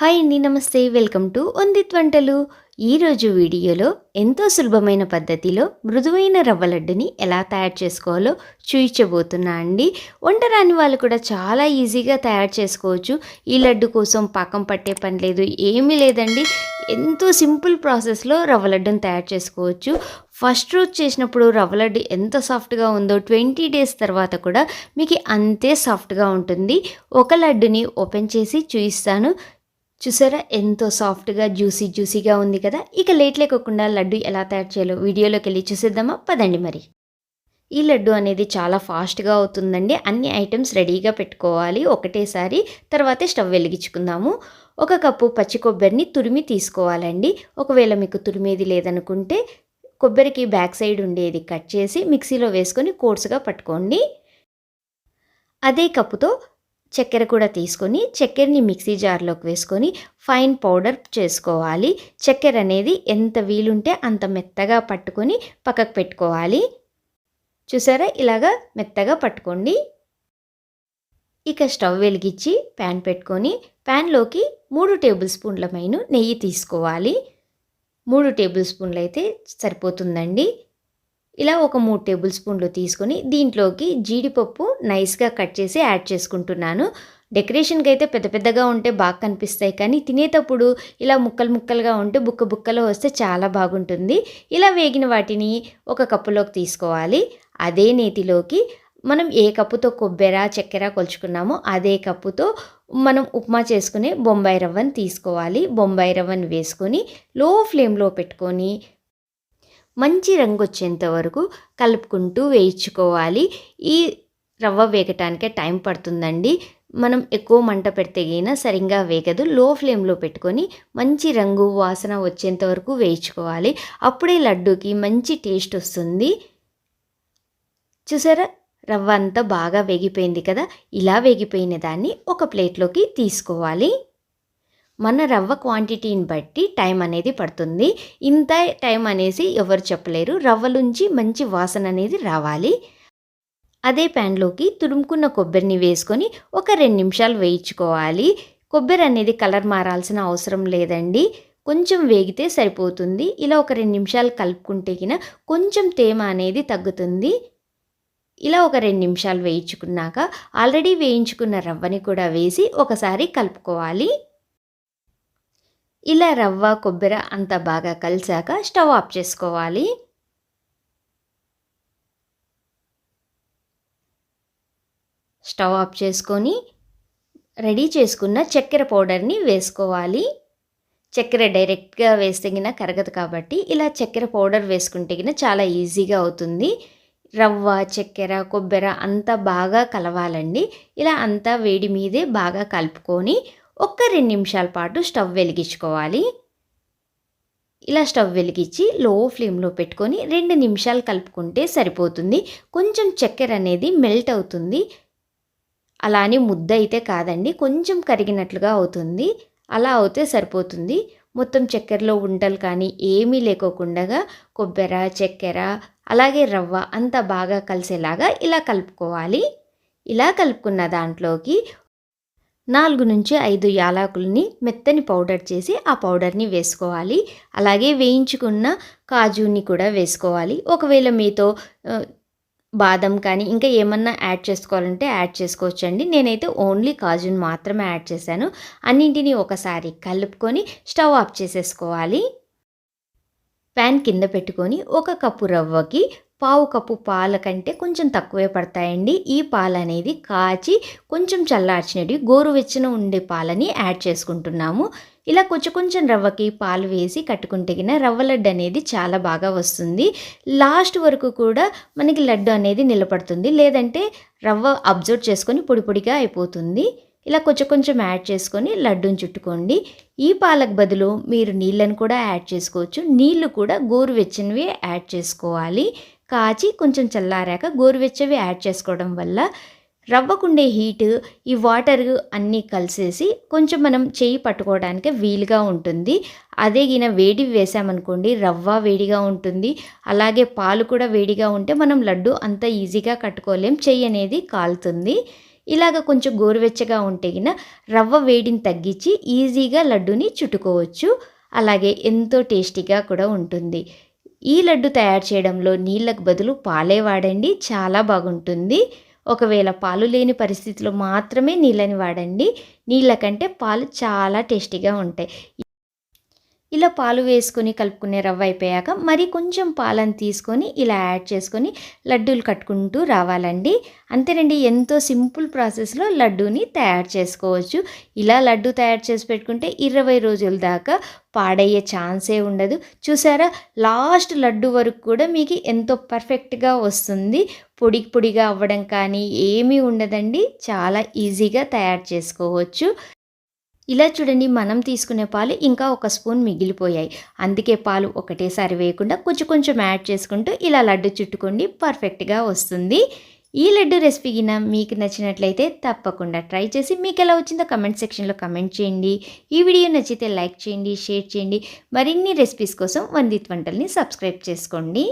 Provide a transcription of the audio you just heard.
Hi అండి నమస్తే. Welcome to వందిత్ వంటలు. ఈరోజు వీడియోలో ఎంతో సులభమైన పద్ధతిలో మృదువైన రవ్వ లడ్డుని ఎలా తయారు చేసుకోవాలో చూయించబోతున్నా అండి. వంట రాని వాళ్ళు కూడా చాలా ఈజీగా తయారు చేసుకోవచ్చు. ఈ లడ్డు కోసం పాకం పట్టే పని లేదు ఏమీ లేదండి. ఎంతో సింపుల్ ప్రాసెస్లో రవ్వ లడ్డుని తయారు చేసుకోవచ్చు. ఫస్ట్ రోజు చేసినప్పుడు రవ్వ లడ్డు ఎంత సాఫ్ట్గా ఉందో ట్వంటీ డేస్ తర్వాత కూడా మీకు అంతే సాఫ్ట్గా ఉంటుంది. ఒక లడ్డుని ఓపెన్ చేసి చూపిస్తాను చూసారా? ఎంతో సాఫ్ట్గా జ్యూసీ జ్యూసీగా ఉంది కదా? ఇక లేట్ లేకోకుండా లడ్డు ఎలా తయారు చేయాలో వీడియోలోకి వెళ్ళి చూసేద్దామా? పదండి మరి. ఈ లడ్డు అనేది చాలా ఫాస్ట్గా అవుతుందండి. అన్ని ఐటమ్స్ రెడీగా పెట్టుకోవాలి. ఒకటేసారి తర్వాతే స్టవ్ వెలిగించుకుందాము. ఒక కప్పు పచ్చి కొబ్బరిని తురిమి తీసుకోవాలండి. ఒకవేళ మీకు తురిమేది లేదనుకుంటే కొబ్బరికి బ్యాక్ సైడ్ ఉండేది కట్ చేసి మిక్సీలో వేసుకొని కోర్సుగా పట్టుకోండి. అదే కప్పుతో చక్కెర కూడా తీసుకొని చక్కెరని మిక్సీ జార్లోకి వేసుకొని ఫైన్ పౌడర్ చేసుకోవాలి. చక్కెర అనేది ఎంత వీలుంటే అంత మెత్తగా పట్టుకొని పక్కకు పెట్టుకోవాలి. చూసారా? ఇలాగా మెత్తగా పట్టుకోండి. ఇక స్టవ్ వెలిగించి ప్యాన్ పెట్టుకొని ప్యాన్లోకి మూడు టేబుల్ స్పూన్ల మైను నెయ్యి తీసుకోవాలి. మూడు టేబుల్ స్పూన్లు అయితే సరిపోతుందండి. ఇలా ఒక మూడు టేబుల్ స్పూన్లు తీసుకొని దీంట్లోకి జీడిపప్పు నైస్గా కట్ చేసి యాడ్ చేసుకుంటున్నాను. డెకరేషన్కి అయితే పెద్ద పెద్దగా ఉంటే బాగా కనిపిస్తాయి కానీ తినేటప్పుడు ఇలా ముక్కలు ముక్కలుగా ఉంటే బుక్క బుక్కలో వస్తే చాలా బాగుంటుంది. ఇలా వేగిన వాటిని ఒక కప్పులోకి తీసుకోవాలి. అదే నేతిలోకి మనం ఏ కప్పుతో కొబ్బెర చక్కెర కొలుచుకున్నామో అదే కప్పుతో మనం ఉప్మా చేసుకునే బొంబాయి రవ్వని తీసుకోవాలి. బొంబాయి రవ్వని వేసుకొని లో ఫ్లేమ్లో పెట్టుకొని మంచి రంగు వచ్చేంత వరకు కలుపుకుంటూ వేయించుకోవాలి. ఈ రవ్వ వేగటానికే టైం పడుతుందండి. మనం ఎక్కువ మంట పెడితే గిన సరిగ్గా వేగదు. లో ఫ్లేమ్లో పెట్టుకొని మంచి రంగు వాసన వచ్చేంత వరకు వేయించుకోవాలి. అప్పుడే లడ్డూకి మంచి టేస్ట్ వస్తుంది. చూసారా? రవ్వ అంతా బాగా వేగిపోయింది కదా? ఇలా వేగిపోయిన దాన్ని ఒక ప్లేట్లోకి తీసుకోవాలి. మన రవ్వ క్వాంటిటీని బట్టి టైం అనేది పడుతుంది. ఇంత టైం అనేసి ఎవరు చెప్పలేరు. రవ్వలుంచి మంచి వాసన అనేది రావాలి. అదే ప్యాన్లోకి తురుముకున్న కొబ్బరిని వేసుకొని ఒక రెండు నిమిషాలు వేయించుకోవాలి. కొబ్బరి అనేది కలర్ మారాల్సిన అవసరం లేదండి. కొంచెం వేగితే సరిపోతుంది. ఇలా ఒక రెండు నిమిషాలు కలుపుకుంటే కిన కొంచెం తేమ అనేది తగ్గుతుంది. ఇలా ఒక రెండు నిమిషాలు వేయించుకున్నాక ఆల్రెడీ వేయించుకున్న రవ్వని కూడా వేసి ఒకసారి కలుపుకోవాలి. ఇలా రవ్వ కొబ్బరి అంతా బాగా కలిసాక స్టవ్ ఆఫ్ చేసుకోవాలి. స్టవ్ ఆఫ్ చేసుకొని రెడీ చేసుకున్న చక్కెర పౌడర్ని వేసుకోవాలి. చక్కెర డైరెక్ట్గా వేస్తే గిన కరగదు కాబట్టి ఇలా చక్కెర పౌడర్ వేసుకుంటే గిన చాలా ఈజీగా అవుతుంది. రవ్వ చక్కెర కొబ్బరి అంతా బాగా కలవాలండి. ఇలా అంతా వేడి మీదే బాగా కలుపుకొని ఒక్క రెండు నిమిషాల పాటు స్టవ్ వెలిగించుకోవాలి. ఇలా స్టవ్ వెలిగించి లో ఫ్లేమ్లో పెట్టుకొని రెండు నిమిషాలు కలుపుకుంటే సరిపోతుంది. కొంచెం చక్కెర అనేది మెల్ట్ అవుతుంది. అలానే ముద్ద అయితే కాదండి కొంచెం కరిగినట్లుగా అవుతుంది. అలా అవుతే సరిపోతుంది. మొత్తం చక్కెరలో ఉండలు కానీ ఏమీ లేకోకుండా కొబ్బెర చక్కెర అలాగే రవ్వ అంతా బాగా కలిసేలాగా ఇలా కలుపుకోవాలి. ఇలా కలుపుకున్న దాంట్లోకి నాలుగు నుంచి ఐదు యాలకుల్ని మెత్తని పౌడర్ చేసి ఆ పౌడర్ని వేసుకోవాలి. అలాగే వేయించుకున్న కాజుని కూడా వేసుకోవాలి. ఒకవేళ మీతో బాదం కానీ ఇంకా ఏమన్నా యాడ్ చేసుకోవాలంటే యాడ్ చేసుకోవచ్చండి. నేనైతే ఓన్లీ కాజుని మాత్రమే యాడ్ చేశాను. అన్నింటినీ ఒకసారి కలుపుకొని స్టవ్ ఆఫ్ చేసేసుకోవాలి. ప్యాన్ కింద పెట్టుకొని ఒక కప్పు రవ్వకి పావు కప్పు పాల కంటే కొంచెం తక్కువే పడతాయండి. ఈ పాలు అనేది కాచి కొంచెం చల్లార్చినవి గోరువెచ్చన ఉండే పాలని యాడ్ చేసుకుంటున్నాము. ఇలా కొంచెం కొంచెం రవ్వకి పాలు వేసి కట్టుకుంటేగిన రవ్వ లడ్డు అనేది చాలా బాగా వస్తుంది. లాస్ట్ వరకు కూడా మనకి లడ్డు అనేది నిలబడుతుంది. లేదంటే రవ్వ అబ్జర్వ్ చేసుకొని పొడి పొడిగా అయిపోతుంది. ఇలా కొంచెం కొంచెం యాడ్ చేసుకొని లడ్డూని చుట్టుకోండి. ఈ పాలకు బదులు మీరు నీళ్ళను కూడా యాడ్ చేసుకోవచ్చు. నీళ్ళు కూడా గోరువెచ్చనివి యాడ్ చేసుకోవాలి. కాచి కొంచెం చల్లారాక గోరువెచ్చవి యాడ్ చేసుకోవడం వల్ల రవ్వకుండే హీటు ఈ వాటర్ అన్నీ కలిసేసి కొంచెం మనం చేయి పట్టుకోవడానికి వీలుగా ఉంటుంది. అదే గిన వేడి వేసామనుకోండి రవ్వ వేడిగా ఉంటుంది. అలాగే పాలు కూడా వేడిగా ఉంటే మనం లడ్డు అంత ఈజీగా కట్టుకోలేం చెయ్యి అనేది కాలుతుంది. ఇలాగ కొంచెం గోరువెచ్చగా ఉంటే గిన రవ్వ వేడిని తగ్గించి ఈజీగా లడ్డుని చుట్టుకోవచ్చు. అలాగే ఎంతో టేస్టీగా కూడా ఉంటుంది. ఈ లడ్డు తయారు చేయడంలో నీళ్ళకు బదులు పాలే వాడండి చాలా బాగుంటుంది. ఒకవేళ పాలు లేని పరిస్థితిలో మాత్రమే నీళ్ళని వాడండి. నీళ్ళ కంటే పాలు చాలా టేస్టీగా ఉంటాయి. ఇలా పాలు వేసుకొని కలుపుకునే రవ్వ అయిపోయాక మరి కొంచెం పాలను తీసుకొని ఇలా యాడ్ చేసుకొని లడ్డూలు కట్టుకుంటూ రావాలండి. అంతేనండి ఎంతో సింపుల్ ప్రాసెస్లో లడ్డూని తయారు చేసుకోవచ్చు. ఇలా లడ్డు తయారు చేసి పెట్టుకుంటే ఇరవై రోజుల దాకా పాడయ్యే ఛాన్సే ఉండదు. చూసారా లాస్ట్ లడ్డు వరకు కూడా మీకు ఎంతో పర్ఫెక్ట్గా వస్తుంది. పొడి పొడిగా అవ్వడం కానీ ఏమీ ఉండదండి. చాలా ఈజీగా తయారు చేసుకోవచ్చు. ఇలా చూడండి మనం తీసుకునే పాలు ఇంకా ఒక స్పూన్ మిగిలిపోయాయి. అందుకే పాలు ఒకటేసారి వేయకుండా కొంచెం కొంచెం యాడ్ చేసుకుంటూ ఇలా లడ్డు చుట్టుకోండి పర్ఫెక్ట్గా వస్తుంది. ఈ లడ్డు రెసిపీ గిన మీకు నచ్చినట్లయితే తప్పకుండా ట్రై చేసి మీకు ఎలా వచ్చిందో కమెంట్ సెక్షన్లో కమెంట్ చేయండి. ఈ వీడియో నచ్చితే లైక్ చేయండి షేర్ చేయండి. మరిన్ని రెసిపీస్ కోసం వందిత్ వంటల్ని సబ్స్క్రైబ్ చేసుకోండి.